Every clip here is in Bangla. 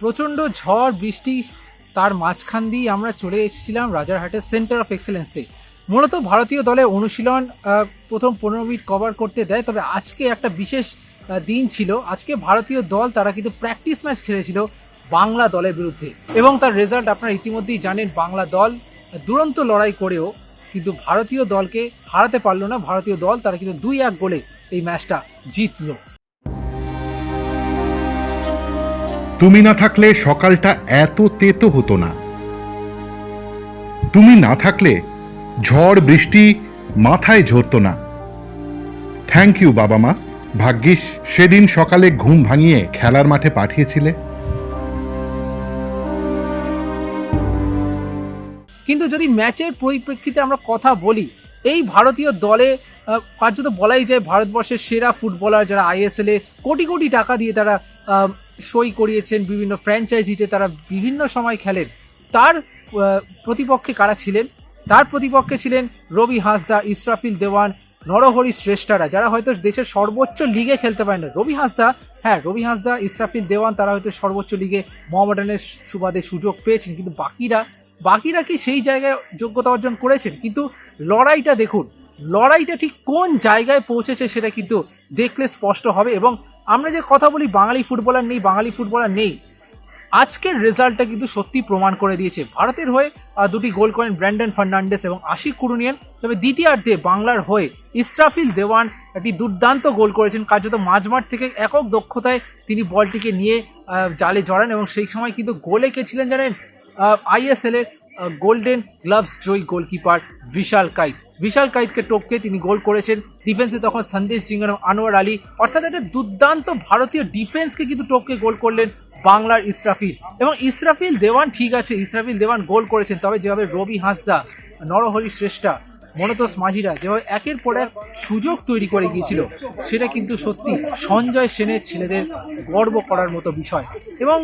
প্রচণ্ড ঝড়, বৃষ্টি, তার মাঝখান দিয়ে আমরা চলে এসেছিলাম রাজারহাটের সেন্টার অফ এক্সেলেন্সে মূলত ভারতীয় দলে অনুশীলন প্রথম পনেরো মিনিট কভার করতে দেয়, তবে আজকে একটা বিশেষ দিন ছিল। আজকে ভারতীয় দল, তারা কিন্তু প্র্যাকটিস ম্যাচ খেলেছিল বাংলা দলের বিরুদ্ধে। এবং তার রেজাল্ট আপনারা ইতিমধ্যেই জানেন, বাংলা দল দুরন্ত লড়াই করেও কিন্তু ভারতীয় দলকে হারাতে পারল না। ভারতীয় দল তারা কিন্তু দুই এক গোলে এই ম্যাচটা জিতলো। তুমি না থাকলে সকালটা এত তেতো হতো না। তুমি না থাকলে ঝড়, বৃষ্টি মাথায় ঝরতো না। থ্যাংক ইউ বাবা মা। ভাগ্যিস সেদিন সকালে ঘুম ভাঙিয়ে খেলার মাঠে পাঠিয়েছিলে। যদি ম্যাচের পরিপ্রেক্ষিতে আমরা কথা বলি, এই ভারতীয় দলে কার্যত বলাই যায় ভারতবর্ষের সেরা ফুটবলার যারা আইএসএল কোটি কোটি টাকা দিয়ে তারা সই করিয়েছেন, বিভিন্ন ফ্র্যাঞ্চাইজিতে তারা বিভিন্ন সময় খেলেন, তার প্রতিপক্ষে কারা ছিলেন? তার প্রতিপক্ষে ছিলেন রবি হাসদা, ইসরাফিল দেওয়ান, নরহরি শ্রেষ্ঠারা, যারা হয়তো দেশের সর্বোচ্চ লিগে খেলতে পারেন না। রবি হাসদা হ্যাঁ রবি হাসদা, ইসরাফিল দেওয়ান তারা হয়তো সর্বোচ্চ লিগে মোহামেডানের সুবাদে সুযোগ পেয়েছেন, কিন্তু বাকিরা বাকিরা কি সেই জায়গায় যোগ্যতা অর্জন করেছেন? কিন্তু লড়াইটা দেখুন, লড়াইটা ঠিক কোন জায়গায় পৌঁছেছে সেটা কিন্তু দেখলে স্পষ্ট হবে এবং আমরা যে কথা বলি বাঙালি ফুটবলার নেই, বাঙালি ফুটবলার নেই, আজকের রেজাল্টটা কিন্তু সত্যি প্রমাণ করে দিয়েছে। ভারতের হয়ে দুটি গোল করেন ব্র্যান্ডন ফার্নান্ডেস এবং আশিক কুরুনিয়ান। তবে দ্বিতীয়ার্ধে বাংলার হয়ে ইসরাফিল দেওয়ান একটি দুর্দান্ত গোল করেছেন, কার্যত মাঝমাঠ থেকে একক দক্ষতায় তিনি বলটিকে নিয়ে জালে জড়ান এবং সেই সময় কিন্তু গোলে কে ছিলেন জানেন? আইএসএল এর গোল্ডেন গ্লাভস জয়ী গোলকিপার বিশাল কাইত বিশাল কাইতকে টপকে তিনি গোল করেছেন। ডিফেন্সে তখন সন্দেশ জিঙ্গার আনোয়ার আলী অর্থাৎ একটা দুর্দান্ত ভারতীয় ডিফেন্সকে কিন্তু টপকে গোল করলেন বাংলার ইসরাফিল। এবং ইসরাফিল দেওয়ান ঠিক আছে, ইসরাফিল দেওয়ান গোল করেছেন। তবে যেভাবে রবি হাসদা, নরহরি শ্রেষ্ঠা মনতোষ মাঝিরা যেভাবে একের পর এক সুযোগ তৈরি করে গিয়েছিল, সেটা কিন্তু সত্যি সঞ্জয় সেনের ছেলেদের গর্ব করার মতো বিষয়। এবং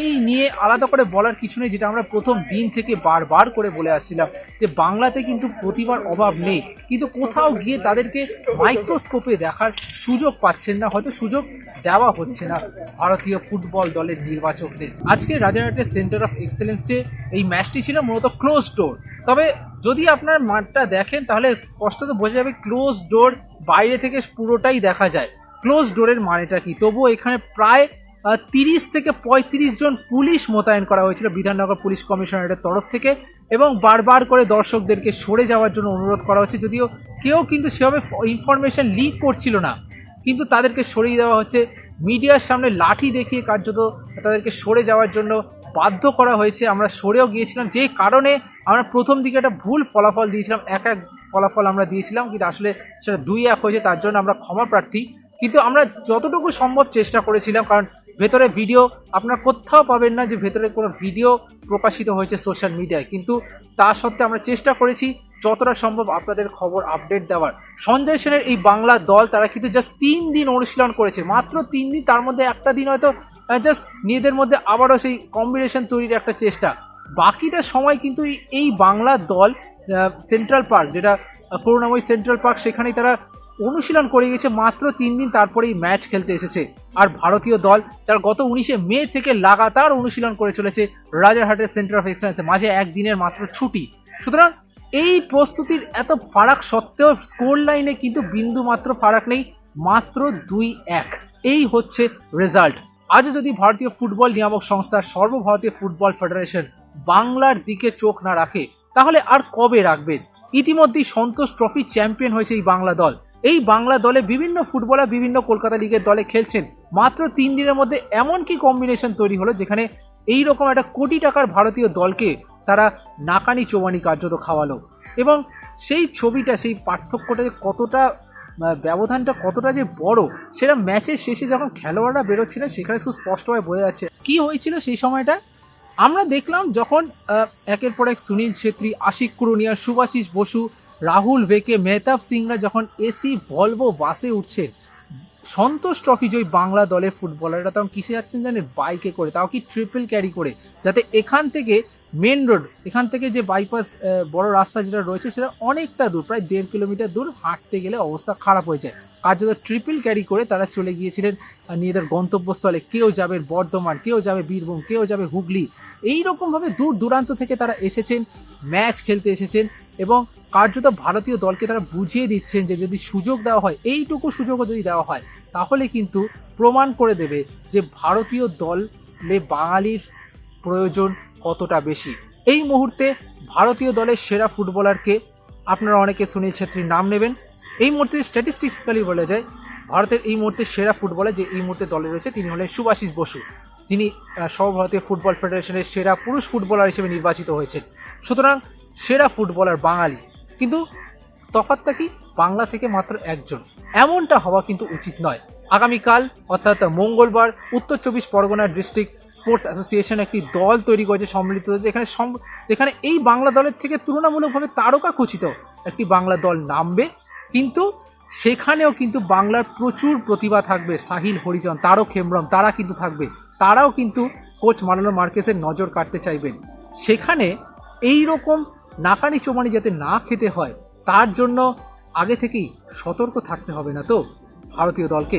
এই নিয়ে আলাদা করে বলার কিছু নেই, যেটা আমরা প্রথম দিন থেকে বারবার করে বলে আসছিলাম, যে বাংলাতে কিন্তু প্রতিভার অভাব নেই। কিন্তু কোথাও গিয়ে তাদেরকে মাইক্রোস্কোপে দেখার সুযোগ পাচ্ছেন না, হয়তো সুযোগ দেওয়া হচ্ছে না ভারতীয় ফুটবল দলের নির্বাচকদের। আজকে রাজারহাটের সেন্টার অফ এক্সেলেন্স ডে এই ম্যাচটি ছিল মূলত ক্লোজ ডোর তবে যদি আপনার মাঠটা দেখেন, তাহলে স্পষ্টত বোঝা যাবে ক্লোজ ডোর বাইরে থেকে পুরোটাই দেখা যায়। ক্লোজ ডোরের মানেটা কি? তবুও এখানে প্রায় তিরিশ থেকে পঁয়ত্রিশ জন পুলিশ মোতায়েন করা হয়েছিল বিধাননগর পুলিশ কমিশনারের তরফ থেকে এবং বারবার করে দর্শকদেরকে সরে যাওয়ার জন্য অনুরোধ করা হচ্ছে। যদিও কেউ কিন্তু সেভাবে ইনফরমেশন লিক করছিল না, কিন্তু তাদেরকে সরিয়ে দেওয়া হচ্ছে। মিডিয়ার সামনে লাঠি দেখিয়ে কার্যত তাদেরকে সরে যাওয়ার জন্য বাধ্য করা হয়েছে, আমরা সরেও গিয়েছিলাম। যে কারণে আমরা প্রথম দিকে একটা ভুল ফলাফল দিয়েছিলাম, এক এক ফলাফল আমরা দিয়েছিলাম, কিন্তু আসলে সেটা দুই এক হয়েছে, তার জন্য আমরা ক্ষমা প্রার্থী। কিন্তু আমরা যতটুকু সম্ভব চেষ্টা করেছিলাম, কারণ ভেতরে ভিডিও, আপনারা কোথাও পাবেন না যে ভেতরে কোনো ভিডিও প্রকাশিত হয়েছে সোশ্যাল মিডিয়ায়। কিন্তু তা সত্ত্বে আমরা চেষ্টা করেছি, যতটা সম্ভব আপনাদের খবর আপডেট দেওয়ার। সঞ্জয় সেনের এই বাংলা দল, তারা কিন্তু জাস্ট তিন দিন অনুশীলন করেছে, মাত্র তিন দিন, তার মধ্যে একটা দিন হয়তো জাস্ট নিজেদের মধ্যে আবারও সেই কম্বিনেশন তৈরির একটা চেষ্টা। বাকিটা সময় কিন্তু এই- বাংলা দল সেন্ট্রাল পার্ক যেটা করুণাময়ী সেন্ট্রাল পার্ক সেখানেই তারা অনুশীলন করে গেছে মাত্র তিন দিন তারপরেই ম্যাচ খেলতে এসেছে। আর ভারতীয় দল, তার গত উনিশে মে থেকে লাগাতার অনুশীলন করে চলেছে রাজারহাটের সেন্টার অফ এক্সেলেন্সে মাঝে একদিনের মাত্র ছুটি। সুতরাং এই প্রস্তুতির এত ফারাক সত্ত্বেও স্কোর লাইনে কিন্তু বিন্দু মাত্র ফারাক নেই, মাত্র দুই এক। এই হচ্ছে রেজাল্ট আজও যদি ভারতীয় ফুটবল নিয়ামক সংস্থা সর্বভারতীয় ফুটবল ফেডারেশন বাংলার দিকে চোখ না রাখে, তাহলে আর কবে রাখবেন ইতিমধ্যেই সন্তোষ ট্রফি চ্যাম্পিয়ন হয়েছে এই বাংলা দল। এই বাংলা দলে বিভিন্ন ফুটবলার বিভিন্ন কলকাতা লিগের দলে খেলছেন। মাত্র তিন দিনের মধ্যে এমন কি কম্বিনেশন তৈরি হলো যেখানে এই রকম একটা কোটি টাকার ভারতীয় দলকে তারা নাকানি চোবানি কার্যত খাওয়ালো। এবং সেই ছবিটা, সেই পার্থক্যটা কতটা ব্যবধানটা কতটা যে বড়, সেটা ম্যাচের শেষে যখন খেলোয়াড়রা বেরোচ্ছিলেন সেখানে খুব স্পষ্টভাবে বোঝা যাচ্ছে কি হয়েছিল সেই সময়টা। আমরা দেখলাম যখন একের পর এক সুনীল ছেত্রী, আশিক কুরুনিয়া, সুভাষিস বসু, রাহুল ভেকে, মেহতাব সিংরা যখন এসি ভলভো বাসে উঠছেন সন্তোষ ট্রফি জয়ী বাংলা দলের ফুটবলাররা তখন কিসে যাচ্ছেন জানেন? বাইকে করে, তাও কি ট্রিপল ক্যারি করে, যাতে এখান থেকে মেন রোড, এখান থেকে যে বাইপাস বড় রাস্তা যেটা রয়েছে সেটা অনেকটা দূর, প্রায় দেড় কিলোমিটার দূর, হাঁটতে গেলে অবস্থা খারাপ হয়ে যায়। কার্যত ট্রিপল ক্যারি করে তারা চলে গিয়েছিলেন নিজেদের গন্তব্যস্থলে। কেউ যাবে বর্ধমান, কেউ যাবে বীরভূম, কেউ যাবে হুগলি। এই রকমভাবে দূর দূরান্ত থেকে তারা এসেছেন ম্যাচ খেলতে এসেছেন এবং কার্যত ভারতীয় দলকে তারা বুঝিয়ে দিচ্ছেন যে যদি সুযোগ দেওয়া হয়, এইটুকু সুযোগও যদি দেওয়া হয়, তাহলে কিন্তু প্রমাণ করে দেবে যে ভারতীয় দলে বাঙালির প্রয়োজন কতটা বেশি। এই মুহূর্তে ভারতীয় দলের সেরা ফুটবলারকে আপনারা অনেকে সুনীল ছেত্রীর নাম নেবেন। এই মুহূর্তে স্ট্যাটিস্টিক্যালি বলা যায়, ভারতের এই মুহূর্তে সেরা ফুটবলার যে এই মুহূর্তে দলে রয়েছে তিনি হলেন সুভাষিস বসু। যিনি সর্বভারতীয় ফুটবল ফেডারেশনের সেরা পুরুষ ফুটবলার হিসেবে নির্বাচিত হয়েছেন। সুতরাং সেরা ফুটবলার বাঙালি। কিন্তু তফাৎটা কি? বাংলা থেকে মাত্র একজন। এমনটা হওয়া কিন্তু উচিত নয়। আগামীকাল, অর্থাৎ মঙ্গলবার, উত্তর চব্বিশ পরগনা ডিস্ট্রিক্ট স্পোর্টস অ্যাসোসিয়েশন একটি দল তৈরি করেছে সম্মিলিত যেখানে যেখানে এই বাংলা দলের থেকে তুলনামূলকভাবে তারকা খচিত একটি বাংলা দল নামবে। কিন্তু সেখানেও কিন্তু বাংলার প্রচুর প্রতিভা থাকবে, সাহিল হরিজন তারও খেমরম তারা কিন্তু থাকবে। তারাও কিন্তু কোচ মারানো মার্কেসের নজর কাটতে চাইবেন। সেখানে এই রকম নাকানি চোমানি যাতে না খেতে হয়, তার জন্য আগে থেকেই সতর্ক থাকতে হবে না তো, ভারতীয় দলকে।